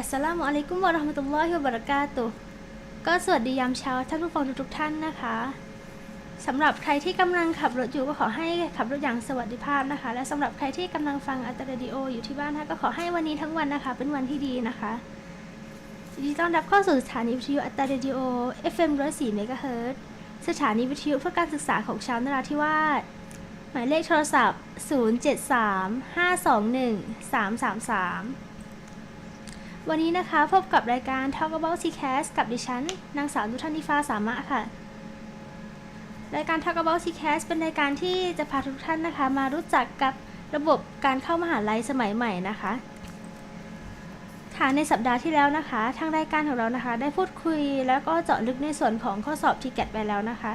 อัสสลามุอะลัยกุมวะราะห์มะตุลลอฮิวะบะเราะกาตุฮ์ก็สวัสดียามเช้าท่านผู้ฟังทุกๆท่านนะคะสำหรับใครที่กำลังขับรถอยู่ก็ขอให้ขับรถอย่างสวัสดิภาพนะคะ และสำหรับใครที่กำลังฟังอัตราดิโออยู่ที่บ้านนะคะก็ขอให้วันนี้ทั้งวันนะคะ เป็นวันที่ดีนะคะยินดีต้อนรับเข้าสู่สถานีวิทยุอัตราดิโอ FM 104เมกะเฮิรตซ์สถานีวิทยุเพื่อการศึกษาของชาวนราธิวาสหมายเลขโทรศัพท์ 073-521-333 วันนี้นะคะพบกับรายการ Talk About TCAS กับดิฉัน นางสาวนุทันนิฟาสามะค่ะ รายการ Talk About TCAS เป็นรายการที่จะพาทุกท่านนะคะ มารู้จักกับระบบการเข้ามหาลัยสมัยใหม่นะคะ ค่ะในสัปดาห์ที่แล้วนะคะ ทางรายการของเรานะคะ ได้พูดคุยแล้วก็เจาะลึกในส่วนของข้อสอบ TCAT ไปแล้วนะคะ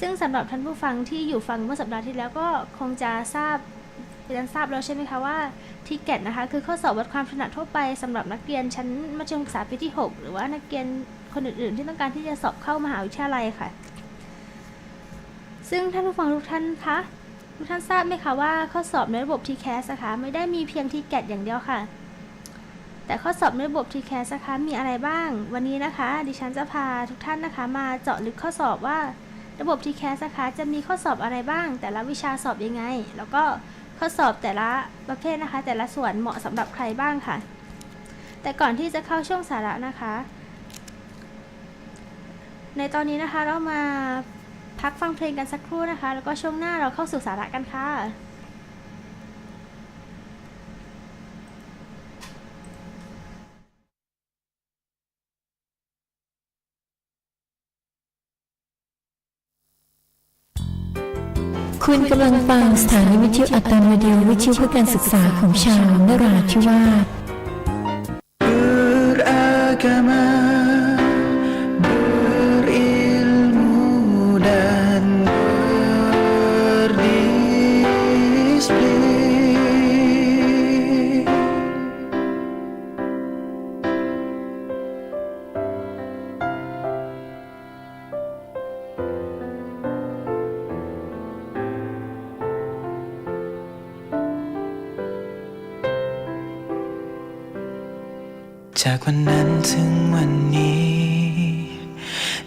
ซึ่งสำหรับท่านผู้ฟังที่อยู่ฟังเมื่อสัปดาห์ที่แล้วก็คงจะทราบ เรียนทราบแล้วใช่ไหมคะว่าทีเกตนะคะคือข้อสอบวัดความถนัดทั่วไปสำหรับนักเรียนชั้นมัธยมศึกษาปีที่ 6 หรือว่านักเรียนคนอื่นๆ ที่ต้องการที่จะสอบเข้ามหาวิทยาลัยค่ะ ซึ่งท่านผู้ฟังทุกท่านคะทุกท่านทราบไหมคะว่าข้อสอบในระบบ TCAS นะคะไม่ได้มีเพียงทีเกตอย่างเดียวค่ะ แต่ข้อสอบในระบบ TCAS นะคะมีอะไรบ้าง วันนี้นะคะ ดิฉันจะพาทุกท่านนะคะมาเจาะลึกข้อสอบว่าระบบ TCAS นะคะจะมีข้อสอบอะไรบ้าง แต่ละวิชาสอบยังไง แล้วก็ ข้อสอบแต่ละประเภทนะคะ แต่ละส่วนเหมาะสำหรับใครบ้างค่ะ แต่ก่อนที่จะเข้าช่วงสาระนะคะ ในตอนนี้นะคะเรามาพักฟังเพลงกันสักครู่นะคะ แล้วก็ช่วงหน้าเราเข้าสู่สาระกันค่ะ คุณกำลังฟังสถานีวิทยุอัตโนมัติวิทยุเพื่อการศึกษาของชาวนราธิวาส จากวันนั้นถึงวันนี้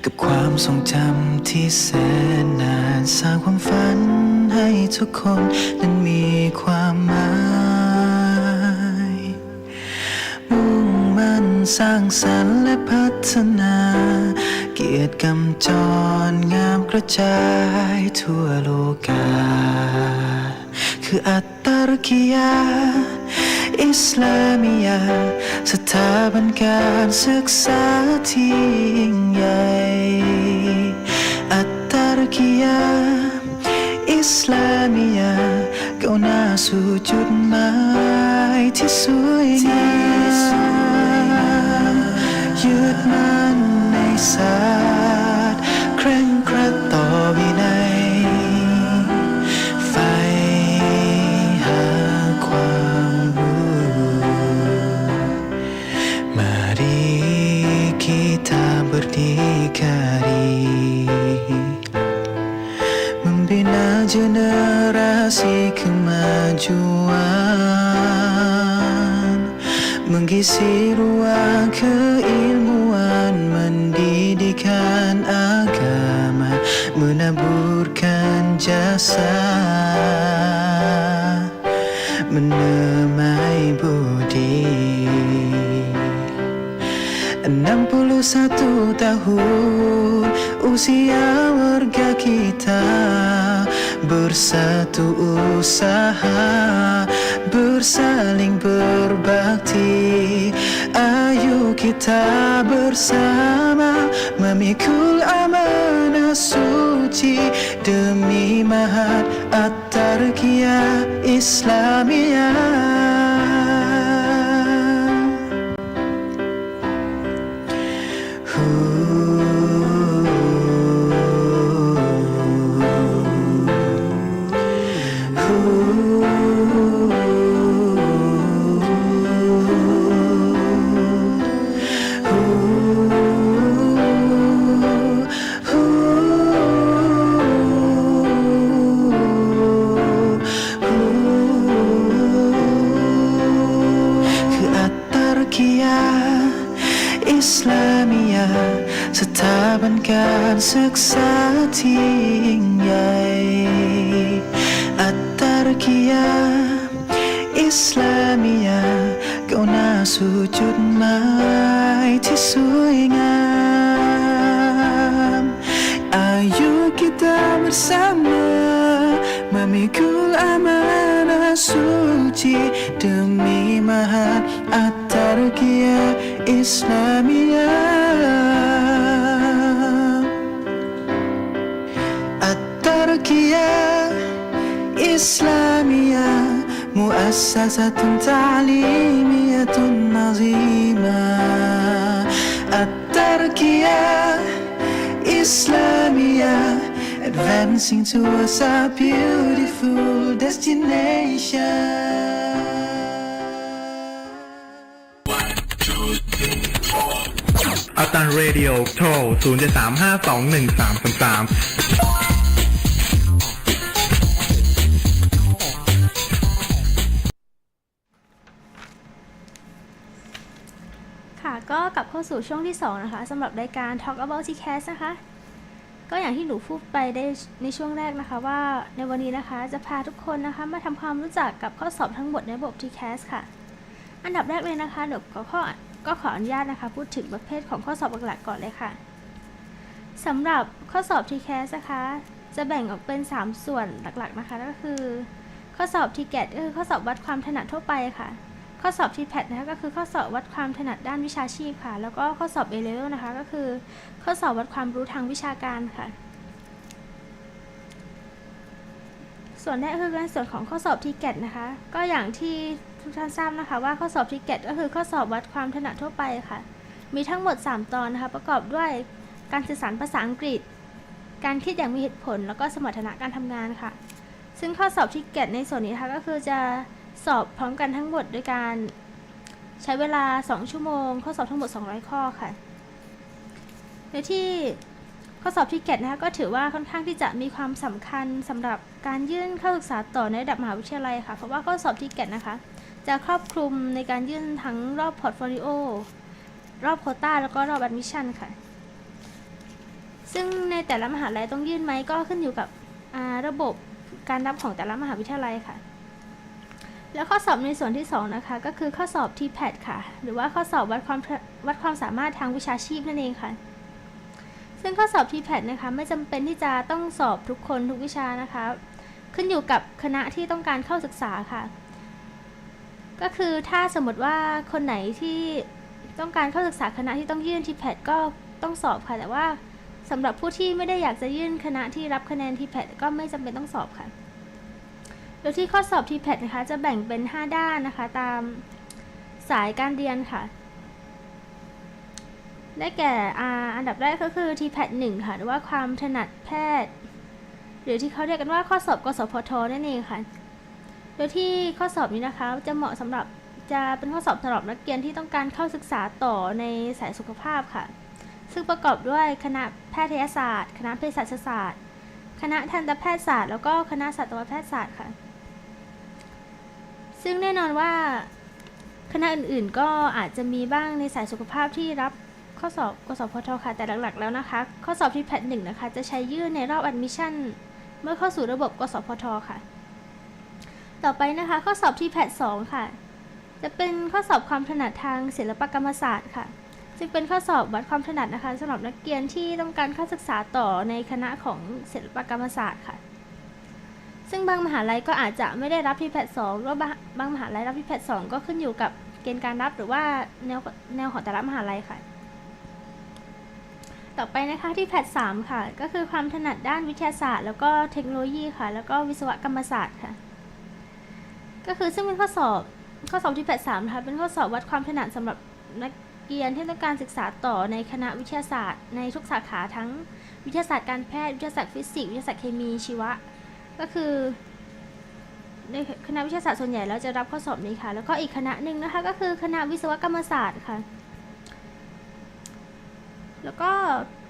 กับความทรงจำที่แสนนานสร้างความฝันให้ทุกคนนั้นมีความหมายมุ่งมั่นสร้างสรรค์และพัฒนา เกียรติกำจรงามกระจายทั่วโลกา คืออัตตรกิยา อิสลามียา สถาบันการศึกษาที่ยิ่งใหญ่ อัตตารกิยา อิสลามียาก้าวหน้าสู่จุดหมายที่สวยงามยึดมั่นในศาส kemajuan Mengisi ruang keilmuan Mendidikan agama Menaburkan jasa Menemai budi. 61 tahun usia warga kita Bersatu usaha bersaling berbakti. Ayo kita bersama memikul amanah suci Demi mahat at-tarkiyah Islamiyah การศึกษาที่ยิ่งใหญ่ อัตตารกียาอิสลามียาก้าวหน้าสู่จุดหมายที่สวยงาม Ayo kita bersama Memikul amanah suci Demi mahat at-tarqiyah Islamiyah التركية إسلامية مؤسسة تعليمية نظيمة التركية إسلامية Advancing towards a beautiful destination ตันเรดิโอโทร0 7 3 5 2 1 3 3 3ค่ะก็กลับเข้าสู่ช่วงที่ 2 นะคะสำหรับรายการ Talk About TCAS นะคะ ก็อย่างที่หนูพูดไปได้ในช่วงแรกนะคะว่าในวันนี้นะคะจะพาทุกคนนะคะมาทำความรู้จักกับข้อสอบทั้งหมดในระบบ TCAS ค่ะ อันดับแรกเลยนะคะเดี๋ยวก็ข้อ ก็ขออนุญาตนะคะ พูดถึงประเภทของข้อสอบหลักๆก่อนเลยค่ะสำหรับข้อสอบ TCAS นะคะ จะแบ่งออกเป็น 3 ส่วนหลักๆนะคะก็คือ ข้อสอบ TGAT ก็คือข้อสอบวัดความถนัดทั่วไปค่ะ ข้อสอบ TPAT นะคะก็คือข้อสอบวัดความถนัดด้านวิชาชีพค่ะ แล้วก็ข้อสอบ A level นะคะ ก็คือ ข้อสอบวัดความรู้ทางวิชาการค่ะ ส่วนแรกคือในส่วนของข้อสอบ TGAT นะคะ ก็อย่างที่ทุกท่านทราบนะคะว่าข้อสอบ TGAT ก็คือข้อสอบวัดความถนัดทั่วไปค่ะ มีทั้งหมด 3 ตอนนะคะ ประกอบด้วยการสื่อสารภาษาอังกฤษ การคิดอย่างมีเหตุผล แล้วก็สมรรถนะการทำงานค่ะ ซึ่งข้อสอบ TGAT ในส่วนนี้นะคะก็คือจะสอบพร้อมกันทั้งหมดโดยการใช้เวลา 2 ชั่วโมง ข้อสอบทั้งหมด 200 ข้อค่ะ โดยที่ ข้อสอบที่เกตนะคะก็ถือว่าค่อนข้างที่จะมีความสำคัญสำหรับการยื่นเข้าศึกษาต่อในระดับมหาวิทยาลัยค่ะ เพราะว่าข้อสอบที่เกตนะคะ จะครอบคลุมในการยื่นทั้งรอบพอร์ตโฟลิโอรอบโคต้าแล้วก็รอบแอดมิชชั่นค่ะ ซึ่งในแต่ละมหาลัยต้องยื่นไหมก็ขึ้นอยู่กับระบบการรับของแต่ละมหาวิทยาลัยค่ะ แล้วข้อสอบในส่วนที่ 2 นะคะ ก็คือข้อสอบ TPAT ค่ะ หรือว่าข้อสอบวัดความวัดความสามารถทางวิชาชีพนั่นเองค่ะ ซึ่งข้อสอบ TPAT นะคะไม่จำเป็นที่จะต้องสอบทุกคนทุกวิชานะคะ ขึ้นอยู่กับคณะที่ต้องการเข้าศึกษาค่ะ ก็คือถ้าสมมติว่าคนไหนที่ต้องการเข้าศึกษาคณะที่ต้องยื่น TPAT ก็ต้องสอบค่ะ แต่ว่าสำหรับผู้ที่ไม่ได้อยากจะยื่นคณะที่รับคะแนน TPAT ก็ไม่จำเป็นต้องสอบค่ะโดยที่ข้อสอบ TPAT นะคะจะแบ่งเป็น 5 ด้านนะคะ ตามสายการเรียนค่ะ ได้แก่อันดับแรกก็คือ TPAT 1ค่ะ หรือว่าความถนัดแพทย์ หรือที่เขาเรียกกันว่าข้อสอบกสพทนั่นเองค่ะ โดยที่ข้อสอบนี้นะคะจะเหมาะสำหรับจะเป็นข้อสอบสำหรับนักเรียนที่ต้องการเข้าศึกษาต่อในสายสุขภาพค่ะ ซึ่งประกอบด้วยคณะแพทยศาสตร์ คณะเภสัชศาสตร์ คณะทันตแพทยศาสตร์ แล้วก็คณะสัตวแพทยศาสตร์ค่ะ ซึ่งแน่นอนว่าคณะอื่นๆก็อาจจะมีบ้างในสายสุขภาพที่รับ ข้อสอบกสพทค่ะแต่หลักๆแล้วนะคะ ข้อสอบที่แพทหนึ่งนะคะ จะใช้ยื่นในรอบ admission เมื่อเข้าสู่ระบบกสพทค่ะ ต่อไปนะคะ ข้อสอบที่แพทสองค่ะ จะเป็นข้อสอบความถนัดทางศิลปกรรมศาสตร์ค่ะซึ่งเป็นข้อสอบวัดความถนัดนะคะสำหรับนักเรียนที่ต้องการเข้าศึกษาต่อในคณะของศิลปกรรมศาสตร์ค่ะ ซึ่งบางมหาลัยก็อาจจะไม่ได้รับที่แพทสองหรือบบางมหาลัยรับที่แพทสองก็ขึ้นอยู่กับเกณฑ์การรับหรือว่าแนวแนวของแต่ละมหาลัยค่ะ ต่อไปนะคะที่แพทสามค่ะ ก็คือความถนัดด้านวิทยาศาสตร์ แล้วก็เทคโนโลยีค่ะ แล้วก็วิศวกรรมศาสตร์ค่ะ ก็คือซึ่งเป็นข้อสอบข้อสอบที่แพทสามนะคะเป็นข้อสอบวัดความถนัดสำหรับนักเรียนที่ต้องการศึกษาต่อในคณะวิทยาศาสตร์ ในทุกสาขาทั้งวิทยาศาสตร์การแพทย์วิทยาศาสตร์ฟิสิกส์วิทยาศาสตร์เคมีชีวะ ก็คือในคณะวิทยาศาสตร์ส่วนใหญ่แล้วจะรับข้อสอบนี้ค่ะ แล้วก็อีกคณะหนึ่งนะคะก็คือคณะวิศวกรรมศาสตร์ค่ะ แล้วก็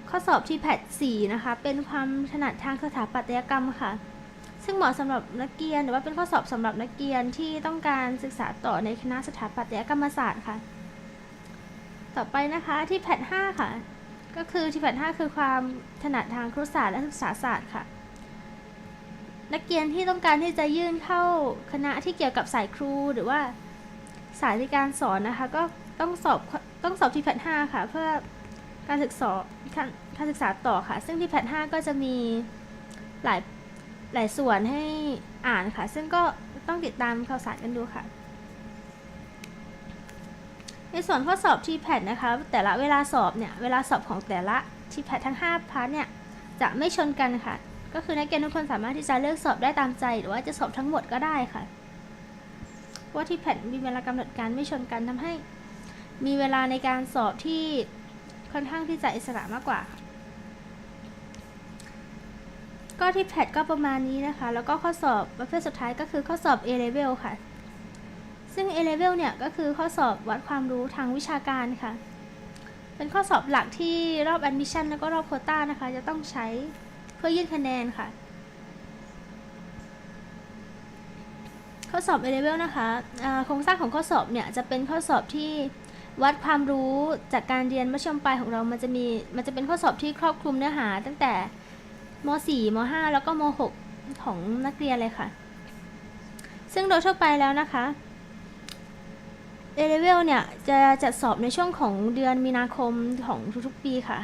ข้อสอบที่แพท4นะคะ เป็นความถนัดทางสถาปัตยกรรมค่ะ ซึ่งเหมาะสำหรับนักเรียนหรือว่าเป็นข้อสอบสำหรับนักเรียนที่ต้องการศึกษาต่อในคณะสถาปัตยกรรมศาสตร์ค่ะ ต่อไปนะคะที่แพท5ค่ะ ก็คือทีแพท5คือความถนัดทางครุศาสตร์และศึกษาศาสตร์ค่ะ นักเรียนที่ต้องการที่จะยื่นเข้าคณะที่เกี่ยวกับสายครูหรือว่าสายในการสอนนะคะ ก็ต้องสอบต้องสอบทีแพท5ค่ะ เพื่อ การศึกษาการการศึกษาต่อค่ะ ซึ่งที่แพท5ก็จะมีหลายหลายส่วนให้อ่านค่ะ ซึ่งก็ต้องติดตามข่าวสารกันดูค่ะ ในส่วนข้อสอบ t p a t นะคะ แต่ละเวลาสอบเนี่ย เวลาสอบของแต่ละ t p a t ทั้ง 5 พาร์ทเนี่ย จะไม่ชนกันค่ะ ก็คือนักเรียนทุกคนสามารถที่จะเลือกสอบได้ตามใจ หรือว่าจะสอบทั้งหมดก็ได้ค่ะเพราะว่า t p a t มีเวลากำหนดการไม่ชนกันทำให้ มีเวลาในการสอบที่ ค่อนข้างที่จะอิสระมากกว่าค่ะก็ t p a t ก็ประมาณนี้นะคะ แล้วก็ข้อสอบประเภทสุดท้ายก็คือข้อสอบ A level ค่ะ ซึ่ง A level เนี่ยก็คือข้อสอบวัดความรู้ทางวิชาการค่ะ เป็นข้อสอบหลักที่รอบ admission แล้วก็รอบโควต้านะคะ จะต้องใช้เพื่อยื่นคะแนนค่ะ ข้อสอบ A level นะคะโครงสร้างของข้อสอบเนี่ยจะเป็นข้อสอบที่ วัดความรู้จากการเรียนมัธยมปลายของเรามันจะมีมันจะเป็นข้อสอบที่ครอบคลุมเนื้อหา ตั้งแต่ม .4 ม .5 แล้วก็ม .6 ของนักเรียนเลยค่ะ ซึ่งโดยทั่วไปแล้วนะคะ A level เนี่ยจะจัดสอบในช่วงของเดือนมีนาคมของทุกๆปีค่ะ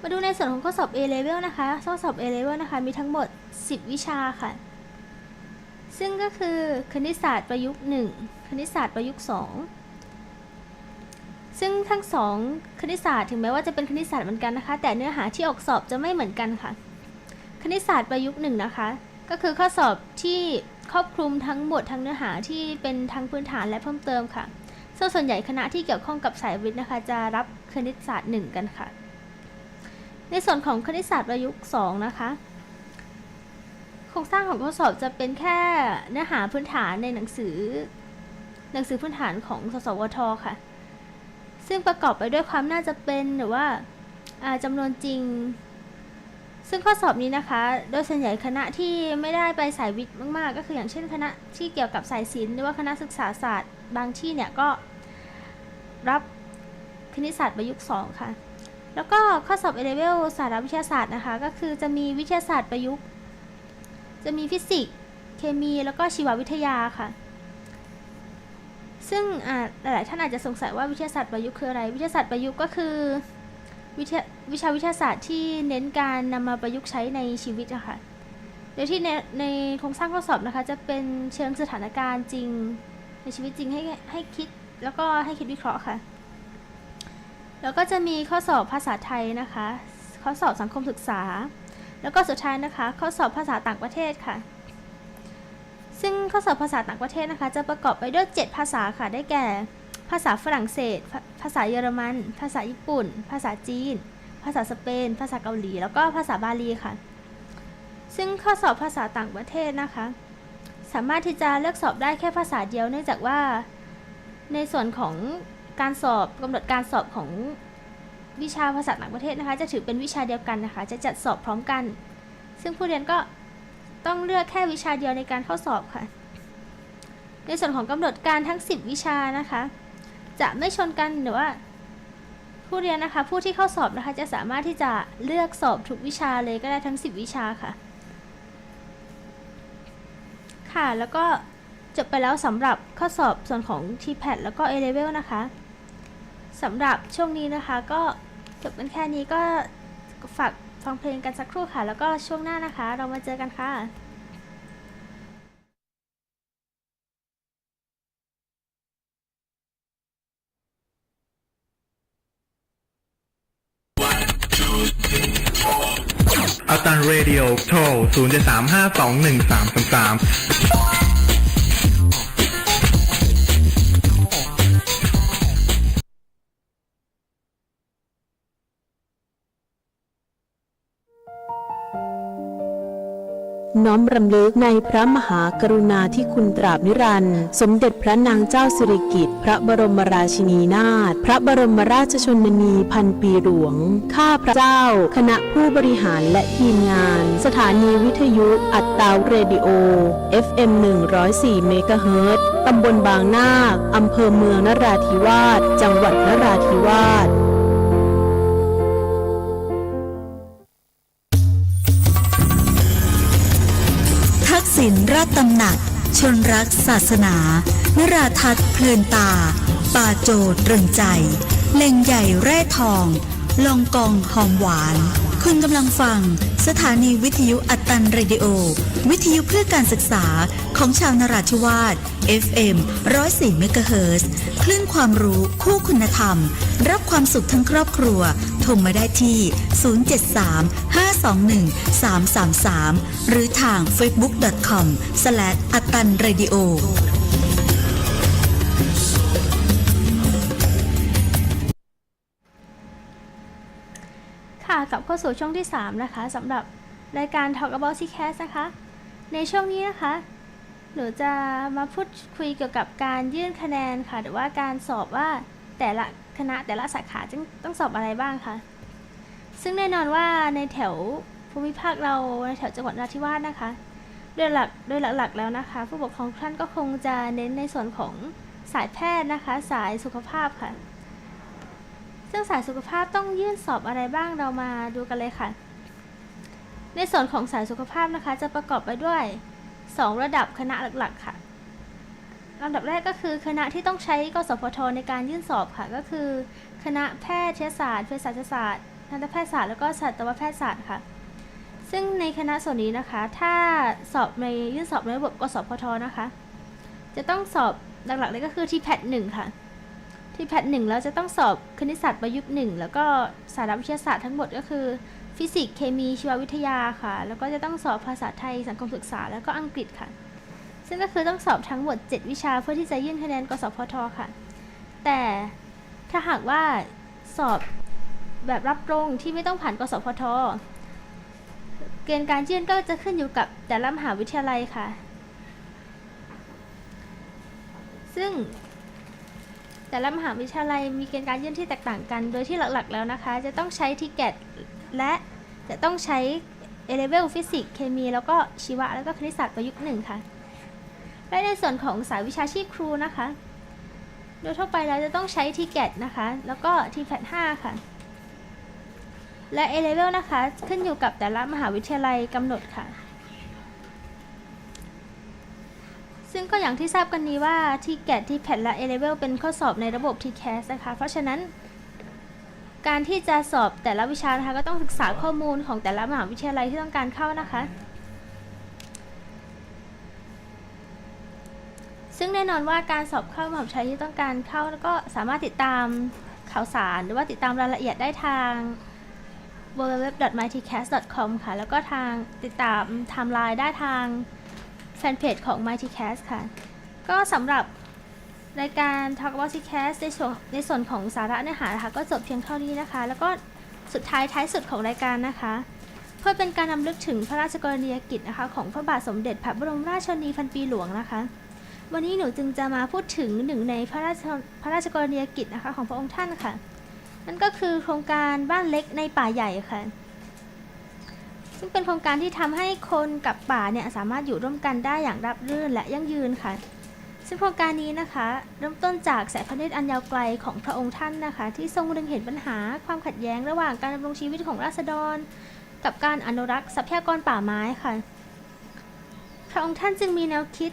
มาดูในส่วนของข้อสอบ A level นะคะข้อสอบ A level นะคะมีทั้งหมด 10 วิชาค่ะ ซึ่งก็คือคณิตศาสตร์ประยุกต์ 1 ณิตศาสตร์ประยุกต์ 2 ซึ่งทั้งสองคณิตศาสตร์ถึงแม้ว่าจะเป็นคณิตศาสตร์เหมือนกันนะคะ แต่เนื้อหาที่ออกสอบจะไม่เหมือนกันค่ะ คณิตศาสตร์ประยุกต์1นะคะ ก็คือข้อสอบที่ครอบคลุมทั้งหมดทั้งเนื้อหาที่เป็นทั้งพื้นฐานและเพิ่มเติมค่ะซึ่งส่วนใหญ่คณะที่เกี่ยวข้องกับสายวิทย์นะคะ จะรับคณิตศาสตร์ 1 กันค่ะ ในส่วนของคณิตศาสตร์ประยุกต์ 2 นะคะโครงสร้างของข้อสอบจะเป็นแค่เนื้อหาพื้นฐานในหนังสือ หนังสือพื้นฐานของสสวทค่ะ ซึ่งประกอบไปด้วยความน่าจะเป็นหรือว่าาจำนวนจริง ซึ่งข้อสอบนี้นะคะ โดยส่วนใหญ่คณะที่ไม่ได้ไปสายวิทย์มาก ๆ ก็คืออย่างเช่นคณะที่เกี่ยวกับสายศิลป์หรือว่าคณะศึกษาศาสตร์ บางที่เนี่ยก็รับคณิตศาสตร์ประยุกต์2ค่ะ แล้วก็ข้อสอบเอเลเวลสารวิทยาศาสตร์นะคะ ก็คือจะมีวิทยาศาสตร์ประยุกต์ จะมีฟิสิกส์ เคมี แล้วก็ชีววิทยาค่ะ ซึ่งหลายท่านอาจจะสงสัยว่าวิทยาศาสตร์ประยุกต์คืออะไร วิทยาศาสตร์ประยุกต์ก็คือวิทยาวิชาวิทยาศาสตร์ที่เน้นการนำมาประยุกต์ใช้ในชีวิตอะค่ะ โดยที่ในในโครงสร้างข้อสอบนะคะ จะเป็นเชิงสถานการณ์จริง ในชีวิตจริงให้ให้คิดแล้วก็ให้คิดวิเคราะห์ค่ะ แล้วก็จะมีข้อสอบภาษาไทยนะคะ ข้อสอบสังคมศึกษา แล้วก็สุดท้ายนะคะ ข้อสอบภาษาต่างประเทศค่ะ ซึ่งข้อสอบภาษาต่างประเทศนะคะ จะประกอบไปด้วย 7 ภาษาค่ะ ได้แก่ ภาษาฝรั่งเศสภาภาษาเยอรมัน ภาษาญี่ปุ่น ภาษาจีน ภาษาสเปน ภาษาเกาหลี แล้วก็ภาษาบาลีค่ะ ซึ่งข้อสอบภาษาต่างประเทศนะคะ สามารถที่จะเลือกสอบได้แค่ภาษาเดียว เนื่องจากว่า ในส่วนของการสอบกำหนดการสอบของวิชาภาษาต่างประเทศนะคะ จะถือเป็นวิชาเดียวกันนะคะ จะจัดสอบพร้อมกัน ซึ่งผู้เรียนก็ ต้องเลือกแค่วิชาเดียวในการเข้าสอบค่ะ ในส่วนของกำหนดการทั้ง 10 วิชานะคะ จะไม่ชนกันหรือว่า ผู้เรียนนะคะ ผู้ที่เข้าสอบนะคะ จะสามารถที่จะเลือกสอบทุกวิชาเลยก็ได้ทั้ง 10 วิชาค่ะ ค่ะแล้วก็จบไปแล้วสำหรับข้อสอบส่วนของ TPAT แล้วก็ A Level นะคะสำหรับช่วงนี้นะคะ ก็จบกันแค่นี้ก็ฝาก ฟังเพลงกันสักครู่ค่ะ แล้วก็ช่วงหน้านะคะ เรามาเจอกันค่ะอัตันเรดิโอโทร0 3 5 2 1 3 3 3 น้อมรำลึกในพระมหากรุณาธิคุณตราบนิรันดร์สมเด็จพระนางเจ้าสิริกิติ์พระบรมราชินีนาถพระบรมราชชนนีพันปีหลวง ข้าพระเจ้า คณะผู้บริหารและทีมงาน สถานีวิทยุอัตตาเรดิโอ FM 104เมกะเฮิรตซ์ตำบลบางนาค อำเภอเมืองนราธิวาส จังหวัดนราธิวาส นัด ชนรักศาสนา นราทัศเพลินตา ป่าโจดตรึงใจ เล็งใหญ่แร่ทอง ลองกองหอมหวาน คุณกำลังฟัง สถานีวิทยุอัตตันเรดิโอ วิทยุเพื่อการศึกษาของชาวนราธิวาส FM 104เมกะเฮิร์ คลื่นความรู้คู่คุณธรรม รับความสุขทั้งครอบครัวโทรมาได้ที่ 073 521 333 หรือทาง facebook.com อัตตันเรดิโอค่ะกลับเข้าสู่ช่วงที่ 3 นะคะสำหรับรายการ Talk About CCAS นะคะ ในช่วงนี้นะคะ หนูจะมาพูดคุยเกี่ยวกับการยื่นคะแนนค่ะ หรือว่าการสอบว่าแต่ละคณะแต่ละสาขาจะต้องสอบอะไรบ้างค่ะซึ่งแน่นอนว่าในแถวภูมิภาคเราในแถวจังหวัดนราธิวาสนะคะ โดยหลักโดยหลักๆแล้วนะคะ ผู้ปกครองท่านก็คงจะเน้นในส่วนของสายแพทย์นะคะ สายสุขภาพค่ะ ซึ่งสายสุขภาพต้องยื่นสอบอะไรบ้างเรามาดูกันเลยค่ะ ในส่วนของสายสุขภาพนะคะ จะประกอบไปด้วย 2 ระดับคณะหลักๆค่ะลำดับแรกก็คือคณะที่ต้องใช้กสพทในการยื่นสอบค่ะก็คือ คณะแพทยศาสตร์เภสัชศาสตร์ทันตแพทยศาสตร์แล้วก็สัตวแพทยศาสตร์ค่ะ ซึ่งในคณะส่วนนี้นะคะ ถ้าสอบในยื่นสอบในระบบกสพทนะคะ จะต้องสอบหลักๆเลยก็คือที่แพทหนึ่งค่ะ ที่แพทหนึ่งแล้วจะต้องสอบคณิตศาสตร์ประยุกต์หนึ่งแล้วก็สารวิทยาศาสตร์ทั้งหมดก็คือ ฟิสิกส์เคมีชีววิทยาค่ะ แล้วก็จะต้องสอบภาษาไทย สังคมศึกษา แล้วก็อังกฤษค่ะ ซึ่งก็คือต้องสอบทั้งหมด 7 วิชาเพื่อที่จะยื่นคะแนนกสพทค่ะ แต่ถ้าหากว่าสอบแบบรับตรงที่ไม่ต้องผ่านกสพท เกณฑ์การยื่นก็จะขึ้นอยู่กับแต่ละมหาวิทยาลัยค่ะ ซึ่งแต่ละมหาวิทยาลัยมีเกณฑ์การยื่นที่แตกต่างกัน โดยที่หลักๆแล้วนะคะ จะต้องใช้ทิเกตและ จะต้องใช้ A level ฟิสิกส์เคมี แล้วก็ชีวะ แล้วก็คณิตศาสตร์ประยุกต์หนึ่งค่ะ และในส่วนของสายวิชาชีพครูนะคะ โดยทั่วไปเราจะต้องใช้ทิเกตนะคะ แล้วก็ t p a t 5ค่ะ และ A level นะคะ ขึ้นอยู่กับแต่ละมหาวิทยาลัยกำหนดค่ะ ซึ่งก็อย่างที่ทราบกันนี้ว่า t g a t t p a t และ A level เป็นข้อสอบในระบบ TCAS นะคะ เพราะฉะนั้น การที่จะสอบแต่ละวิชานะคะ ก็ต้องศึกษาข้อมูลของแต่ละมหาวิทยาลัยที่ต้องการเข้านะคะ ซึ่งแน่นอนว่าการสอบเข้ามหาวิทยาลัยที่ต้องการเข้าก็สามารถติดตามข่าวสาร หรือว่าติดตามรายละเอียดได้ทาง www.mytcast.com ค่ะ แล้วก็ทางติดตามไทม์ไลน์ได้ทางแฟนเพจของ m i t c a s t ค่ะ ก็สำหรับ รายการ Talk About c a s t ในส่วนในส่วนของสาระเนื้อหานะคะก็จบเพียงเท่านี้นะคะ แล้วก็สุดท้ายท้ายสุดของรายการนะคะ เพื่อเป็นการนำลึกถึงพระราชกรณียกิจนะคะของพระบาทสมเด็จพระบรมราชชนนีพันปีหลวงนะคะ วันนี้หนูจึงจะมาพูดถึงหนึ่งในพระราชพระราชกรณียกิจนะคะของพระองค์ท่านค่ะ นั่นก็คือโครงการบ้านเล็กในป่าใหญ่ค่ะซึ่งเป็นโครงการที่ทำให้คนกับป่าเนี่ยสามารถอยู่ร่วมกันได้อย่างราบรื่นและยั่งยืนค่ะ ซึ่งโครงการนี้นะคะ เริ่มต้นจากสายพระเนตรอันยาวไกลของพระองค์ท่านนะคะ ที่ทรงเล็งเห็นปัญหาความขัดแย้งระหว่างการดำรงชีวิตของราษฎร กับการอนุรักษ์ทรัพยากรป่าไม้ค่ะ พระองค์ท่านจึงมีแนวคิด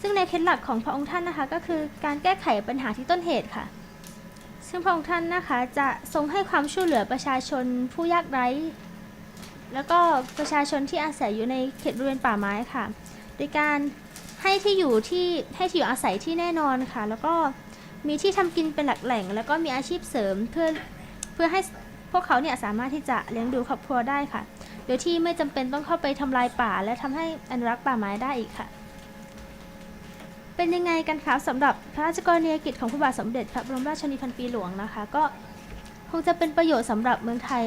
ซึ่งในวคิดหลักของพระองค์ท่านนะคะ ก็คือการแก้ไขปัญหาที่ต้นเหตุค่ะ ซึ่งพระองค์ท่านนะคะจะทรงให้ความช่วยเหลือประชาชนผู้ยากไร้ แล้วก็ประชาชนที่อาศัยอยู่ในเขตบริเวณป่าไม้ค่ะ โดยการ ให้ที่อยู่ที่ให้ที่อยู่อาศัยที่แน่นอนค่ะ แล้วก็มีที่ทำกินเป็นหลักแหล่ง แล้วก็มีอาชีพเสริมเพื่อเพื่อให้พวกเขาเนี่ยสามารถที่จะเลี้ยงดูครอบครัวได้ค่ะ โดยที่ไม่จำเป็นต้องเข้าไปทำลายป่า และทำให้อนุรักษ์ป่าไม้ได้อีกค่ะ เป็นยังไงกันคะสำหรับพระราชกรณียกิจของพระบาทสมเด็จพระบรมราชชนนีพันปีหลวงนะคะ ก็คงจะเป็นประโยชน์สำหรับเมืองไทย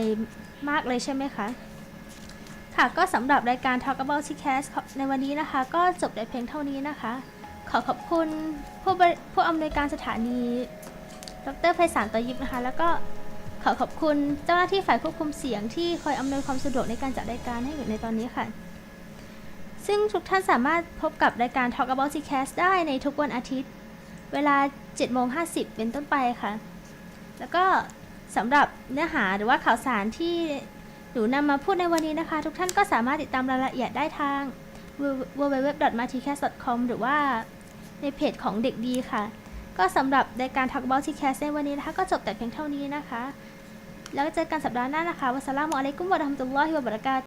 มากเลยใช่ไหมคะ ค่ะก็สำหรับรายการ Talk About TCast ในวันนี้นะคะ ก็จบแต่เพียงเท่านี้นะคะ ขอขอบคุณผู้ผู้อำนวยการสถานี ดรไพศาลตอยิบนะคะ แล้วก็ขอขอบคุณเจ้าหน้าที่ฝ่ายควบคุมเสียงที่คอยอำนวยความสะดวกในการจัดรายการให้อยู่ในตอนนี้ค่ะ ซึ่งทุกท่านสามารถพบกับรายการ Talk About TCast ได้ในทุกวันอาทิตย์ เวลา7โมง50 เป็นต้นไปค่ะ แล้วก็สำหรับเนื้อหาหรือว่าข่าวสารที่ หนูนำมาพูดในวันนี้นะคะ ทุกท่านก็สามารถติดตามรายละเอียดได้ทาง www.maticast.com หรือว่าในเพจของเด็กดีค่ะ ก็สำหรับในการทักบอลทีแคสในวันนี้นะคะ ก็จบแต่เพียงเท่านี้นะคะ แล้วเจอกันสัปดาห์หน้านะคะวัสสลามุอะลัยกุมวะเราะห์มะตุลลอฮิวะบะเราะกาตุ